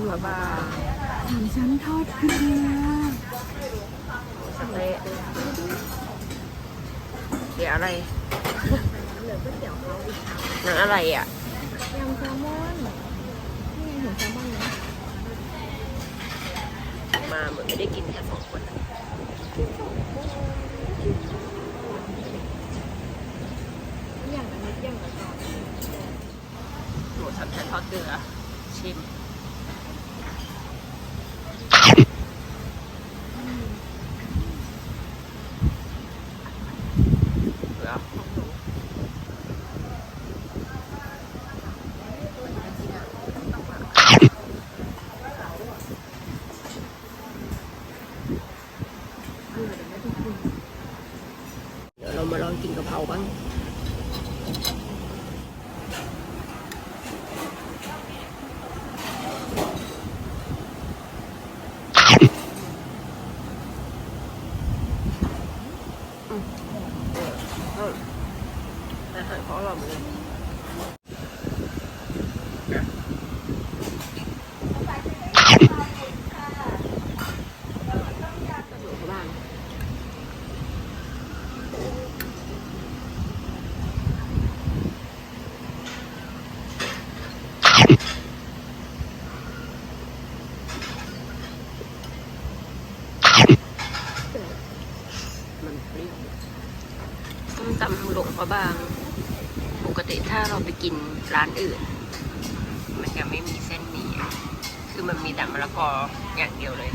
ำหัวปลาสามชั้นทอดเกลือสเต๊ะเดี๋ยวอะไรเหลือก๋วยเตี๋ยวเขาอีกนั่นอะไรอะยำแซลมอนนี่เห็นแซลมอนไหมมาเหมือนไม่ได้กินแค่สองคนอะอย่างละนิดอย่างละหน่อยหมูสามชั้นทอดเกลือชิม เดี๋ยวเรามาลองกินกะเพราบ้าง อาหารเขาอร่อยเหมือนกันอยู่ข้างล่างมันเปรี้ยว ส้มตำหลวงพระบาง ปกติถ้าเราไป กินร้านอื่น มันจะไม่มีเส้นนี้ คือมันมีแต่มะละกออย่างเดียวเลย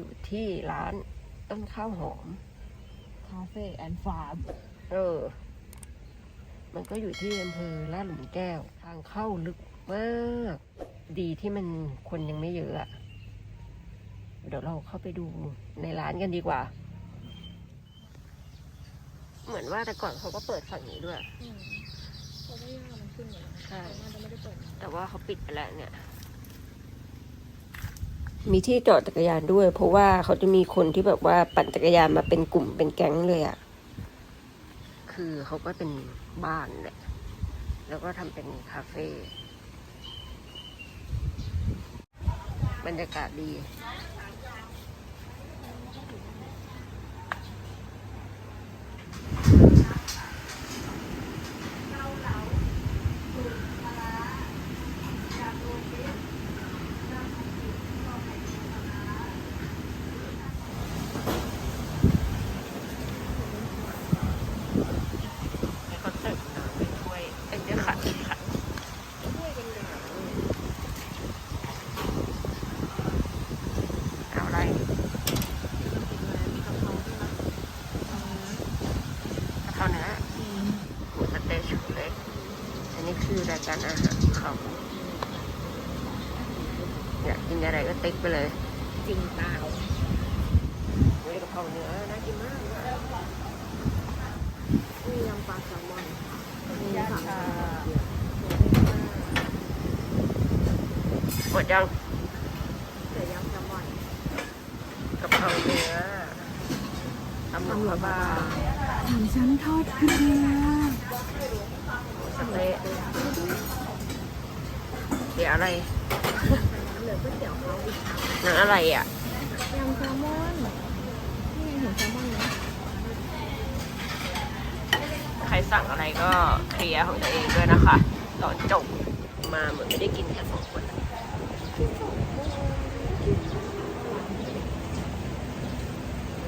อนนี้เราอยู่ที่ร้านต้นข้าวหอม คาเฟ่แอนด์ฟาร์ม เออ มันก็อยู่ที่อำเภอลาดหลุมแก้ว ทางเข้าลึกมาก ดีที่มันคนยังไม่เยอะอะ เดี๋ยวเราเข้าไปดูในร้านกันดีกว่า เหมือนว่าแต่ก่อนเขาก็เปิดฝั่งนี้ด้วยเพราะว่าย่ามันขึ้นอยู่แล้วใช่น่าจะไม่ได้เปิด แต่ว่าเขาปิดไปแล้วเนี่ย มีที่จอดจักรยานด้วย เพราะว่าเขาจะมีคนที่แบบว่าปั่นจักรยานมาเป็นกลุ่มเป็นแก๊งเลยอะ่ะ คือเขาก็เป็นบ้านแหละ แล้วก็ทำเป็นคาเฟ่ บรรยากาศดี ให้เขาเสิร์ฟน้ำไปถ้วยเอ้ยเดี๋ยวขัดขัด ช่วยกันเลย เอาอะไร มีกะเพราด้วยนะ กะเพราเนื้อหมูสะเต๊ะชุดเล็ก อันนี้คือรายการอาหารของเขา อยากกินอะไรก็ติ๊กไปเลย จริงเปล่าเฮ้ยกะเพราเนื้อน่ากินมากเลยมียำปลาแซลมอนมีสามชั้นหมดยังเดี๋ยวยำแซลมอนกะเพราเนื้อตำหลวงพระบางสามชั้นทอดเกลือหมูสะเต๊ะเดี๋ยวอะไรเหลือ ก๋วยเตี๋ยวเขาอีกนั่นอะไรอะยำแซลมอนนี่เห็นแซลมอนไหมใครสั่งอะไรก็เคลียร์ของตัวเองด้วยนะคะตอนจบมาเหมือนไม่ได้กินแค่สองคนอะ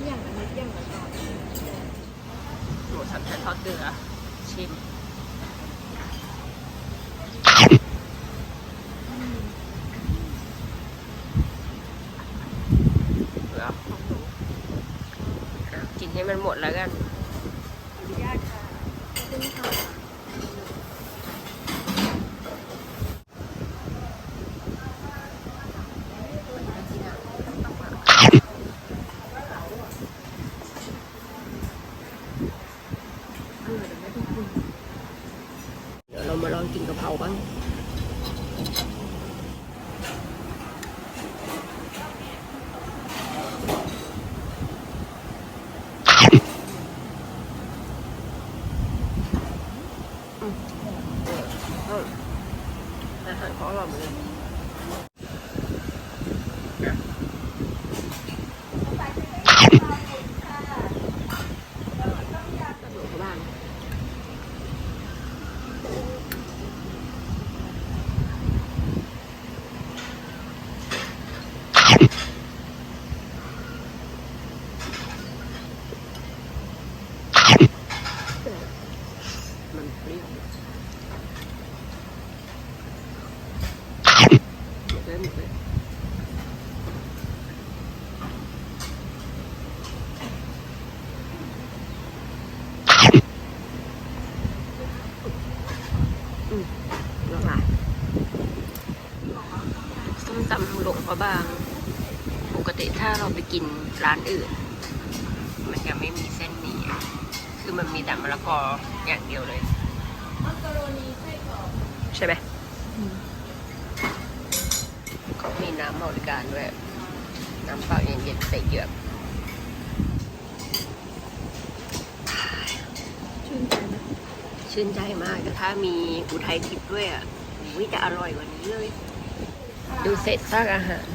อย่างละนิดอย่างละหน่อยหมูสามชั้นทอดเกลือชิม นี้มันหมดแล้วกันเดี๋ยวเรามาลองกินกะเพราบ้าง อืมละลายส้มตำหลวงพระบาง ปกติถ้าเราไปกินร้านอื่น มันจะไม่มีเส้นหมี่อะคือมันมีแต่มะละกออย่างเดียวเลยใช่ไหมเขามีน้ำบริการด้วย น้ำเปล่าเย็นๆใส่เหยือก ชื่นใจไหม ชื่นใจมากแต่ถ้ามีอุทัยทิพย์ด้วยอะวิจะอร่อยกว่านี้เลย ดูเศษซากอาหาร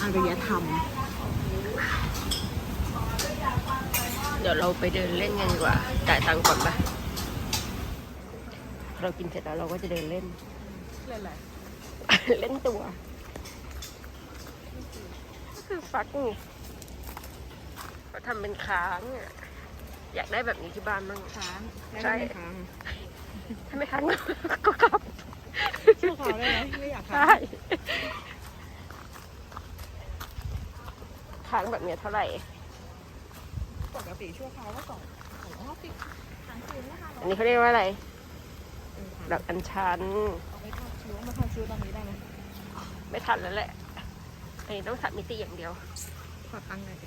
อารยธรรม เดี๋ยวเราไปเดินเล่นกันดีกว่าจ่ายตังค์ก่อนปะเรากินเสร็จแล้วเราก็จะเดินเล่น เล่นอะไร เล่นตัวก็คือฟักไงเขาทำเป็นค้างอะ อยากได้แบบนี้ที่บ้านบ้าง ค้างใช่ ได้ไหมค้างถ้าไม่ค้างก็กลับชั่วคราวได้ไหมไม่อยากค้าใช่งค้างแบบเนี้ยเท่าไหร่ ปกติชั่วคราวก็สองสองรอบสิค้างคืนนะคะอันนี้เขาเรียกว่าอะไรเออดอกอัญชัน เอาไปทอดชิวมาทอดชิวตอนนี้ได้ไหมไม่ทันแล้วแหละอันนี้ต้องสัตว์มิติอย่างเดียว ขอตังค์หน่อยดิ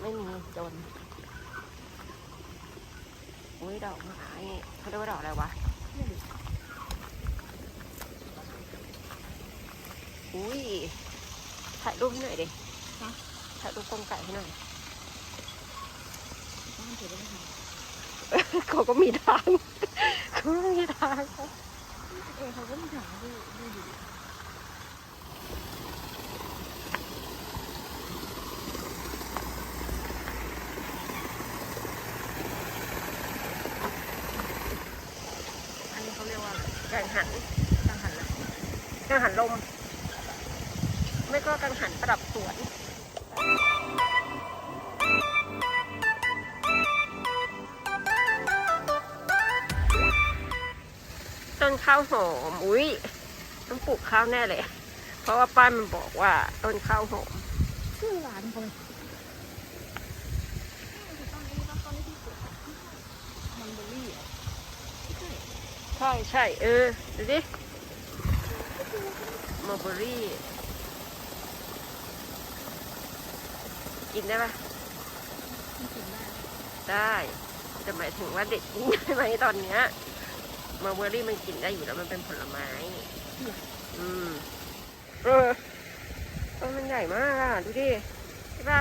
ไม่มีจนอุ้ ยดอกไม้เขาเรียกว่าดอกอะไรวะเนี่ยดิอุ้ยถ่ายรูปให้หน่อยดิถ่ายรูปกลมไก่ให้หน่อยบ้านเธอได้ไหมคะเขาก็มีทางเขาก็มีทางเออเขาก็มีถามดูดูดิ อันนี้เขาเรีย กว่าอะไรกังหันตังหันล้วกังหันลม ไม่ก็กังหันประดับสวนต้นข้าวหอม อุ้ยต้องปลูกข้าวแน่เลย เพราะว่าป้ายมันบอกว่าต้นข้าวหอมชื่อร้านเขาเลยต้นนี้ต้นต้นที่สุดมันเบอร์รี่เหรอ ใช่ใช่ใช่ เออ ดูดิมอลเบอรี่ กินได้ปะไม่กินได้ได้แต่หมายถึงว่าเด็กกินได้ไหมตอนเนี้ยมอลเบอรี่มันกินได้อยู่แล้วมันเป็นผลไม้ อืม เออต้นมันใหญ่มากอะ ดูดิใช่ปะ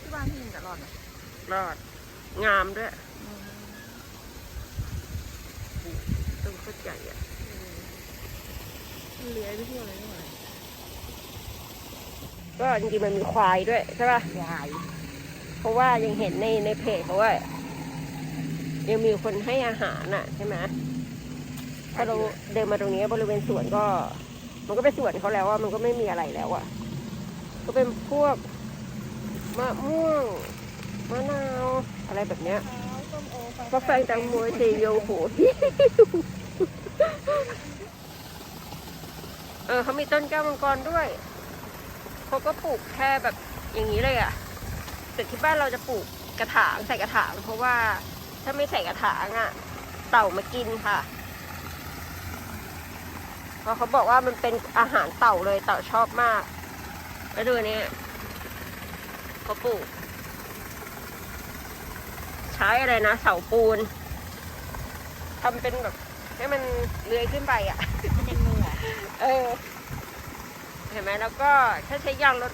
ที่บ้านพี่ยังจะรอดไหมรอด งามด้วยต้นโคตรใหญ่อะเลื้อยไปทั่วเลยนี่หว่าก็จริงๆมันมีควายด้วยใช่ปะวาย เพราะว่ายังเห็นในในเพจเขาว่ายังมีคนให้อาหารน่ะใช่ไหมพอเราเดินมาตรงนี้บริเวณสวนก็ มันก็เป็นสวนเขาแล้วอะมันก็ไม่มีอะไรแล้วอะก็เป็นพวกมะม่วงมะนาว อะไรแบบเนี้ยส้มโอกาแฟแตงโมเซโยโห เออเขามีต้นแก้วมังกรด้วย เขาก็ปลูกแค่แบบอย่างนี้เลยอะแต่ที่บ้านเราจะปลูกกระถางใส่กระถาง เพราะว่าถ้าไม่ใส่กระถางอะเต่ามากินค่ะ เพราะเขาบอกว่ามันเป็นอาหารเต่าเลยเต่าชอบมากแล้วดูนี่เขาปลูก ใช้อะไรนะเสาปูนผำเป็นแบบ ให้มันเลื้อยขึ้นไปอะมันเป็นมือเหรอเออ เห็นไหมแล้วก็ถ้าใช้ยางรถ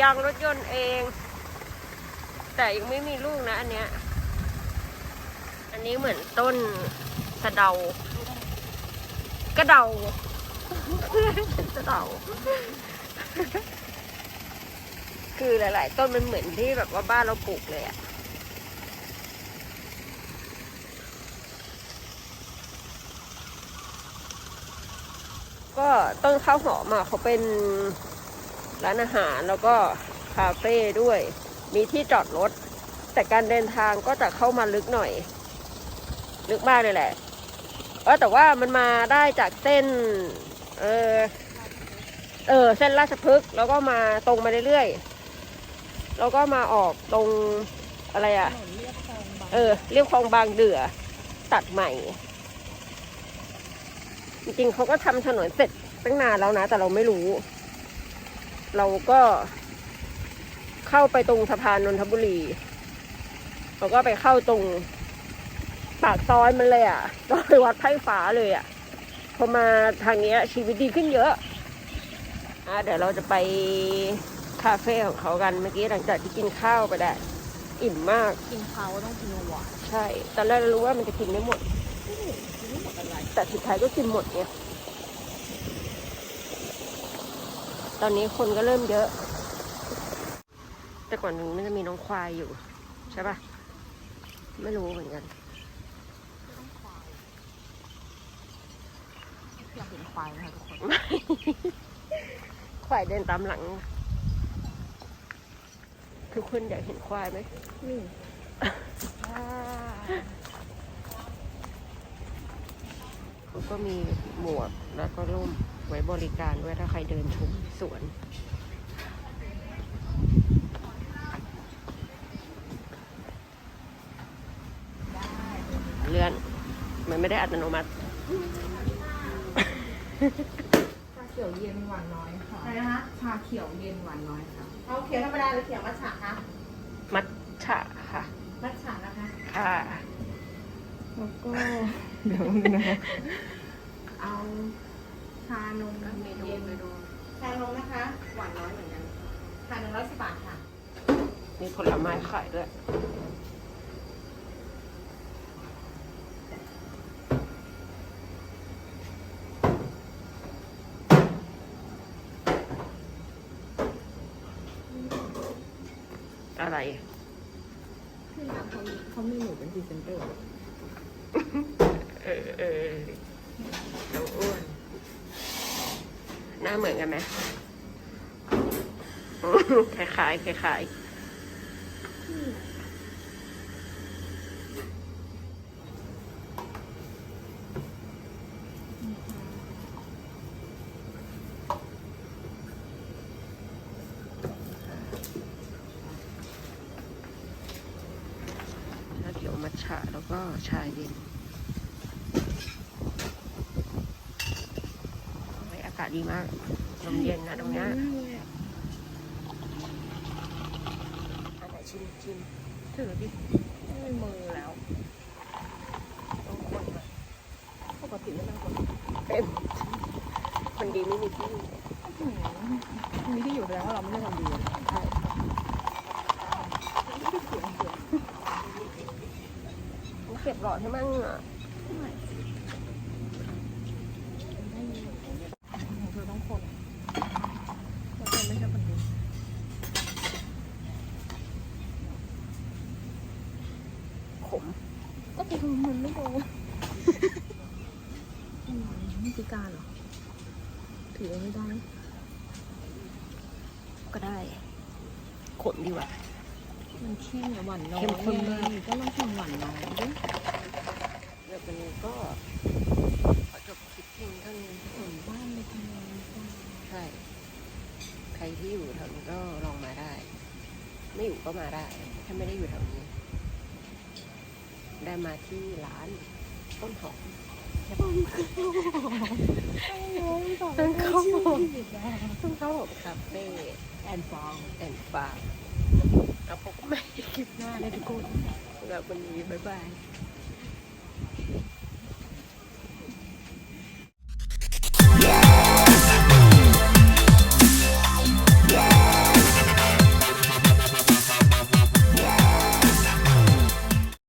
ยางรถยนต์เอง แต่ยังไม่มีลูกนะ อันเนี้ย อันนี้เหมือนต้นสะเดากระเดาสะเดาคือหลาย ๆ ต้นมันเหมือนที่แบบว่าบ้านเราปลูกเลยอะ ก็ต้นข้าวหอมอะเขาเป็นร้านอาหารแล้วก็คาเฟ่ด้วย มีที่จอดรถ แต่การเดินทางก็จะเข้ามาลึกหน่อย ลึกมากเลยแหละ เออแต่ว่ามันมาได้จากเส้น เออเออเส้นราชพฤกษ์แล้วก็มาตรงมาเรื่อยๆ แล้วก็มาออกตรงอะไรอะ่ะ เองบางเออเรียบคลองบางเดือตัดใหม่ จริงๆเขาก็ทำถนนเสร็จตั้งนานแล้วนะ แต่เราไม่รู้ เราก็เข้าไปตรงสะพานนนทบุรีเราก็ไปเข้าตรงปากซอยมันเลยอะ่ะซอยวัดไพร่ฟ้าเลยอะ่ะ พอมาทางเนี้ยชีวิตดีขึ้นเยอะอะเดี๋ยวเราจะไปคาเฟ่ของเขากันเมื่อกี้หลังจากที่กินข้าวไปได้อิ่มมาก กินเขาต้องกินหวานใช่ ตอนแรกเรารู้ว่ามันจะกินไม่หมด แต่สุดท้ายก็กินหมดเนี่ย ตอนนี้คนก็เริ่มเยอะ แต่ก่อนนี้มันจะมีน้องควายอยู่ ใช่ปะไม่รู้เหมือนกันต้องควายอยากเห็นควายนะคะทุกคน ควายเดินตามหลัง ทุกคนอยากเห็นควายไหมนี่ เขาก็มีหมวกแล้วก็ร่มไว้บริการด้วยถ้าใครเดินชมสวนเลื่อนมันไม่ได้อัตโนมัติชาเขียวเย็นหวานน้อยค่ะอะไรนะคะชาเขียวเย็นหวานน้อยค่ะเอาเขียวธรรมดาหรือเขียวมัทฉะคะมัทฉะค่ะมัทฉะนะคะค่ะแล้วก็เดี๋ยวนึงนะคะเอาชานมเมนูเย็นเมนูชานมนะคะ หวานน้อยเหมือนกันค่ะหนึ่งร้อยสิบบาทค่ะ มีผลไม้ขายด้วยอะไรที่ร้านเขาเขามีหนูเป็นพรีเซนเตอร์ เออเออเราอ้วนหน้าเหมือนกันไหมคล้ายคล้ายๆแล้วเดี๋ยวมัทฉะแล้วก็ชาเย็นโอ้ยอากาศ ดีมากลมเย็นนะตรงเนี้ยอันไหนชิมชิมถือดิไม่มีมือแล้วต้องคนก่อนปกติไม่เป็นคนเต็มคนดีไม่มีที่อืมมีที่อยู่แสดงว่าเราไม่ใช่คนดีอะใช่ไม่ได้เสียงเสียงเก็บหลอดให้มั่งอะ ของเธอต้องคนเราเธอไม่ใช่คนดี ขม ก็คือมันไม่โดนอืมนี่พิ การเหรอ ถือไม่ได้ ก็ได้ขมดีว่ะมันเข้มอะหวานน้อยเข้มข้นมากไงก็ลองชิมหวานน้อยดิเดี๋ยววันนี้ก็ขอจบคลิปเพียงเท่านี้เหมือนบ้านเลยทำงานกันใช่ ใครที่อยู่แถวนี้ก็ลองมาได้ ไม่อยู่ก็มาได้ ถ้าไม่ได้อยู่แถวนี้ ได้มาที่ร้านต้นหอม ต้นข้าวหอมต้นข้าวหอกคาเฟ่แอนฟองแอนฟาร์มแล้วพบกันใหม่คลิปหน้านะทุกคนสำหรับวันนี้บ๊ายบาย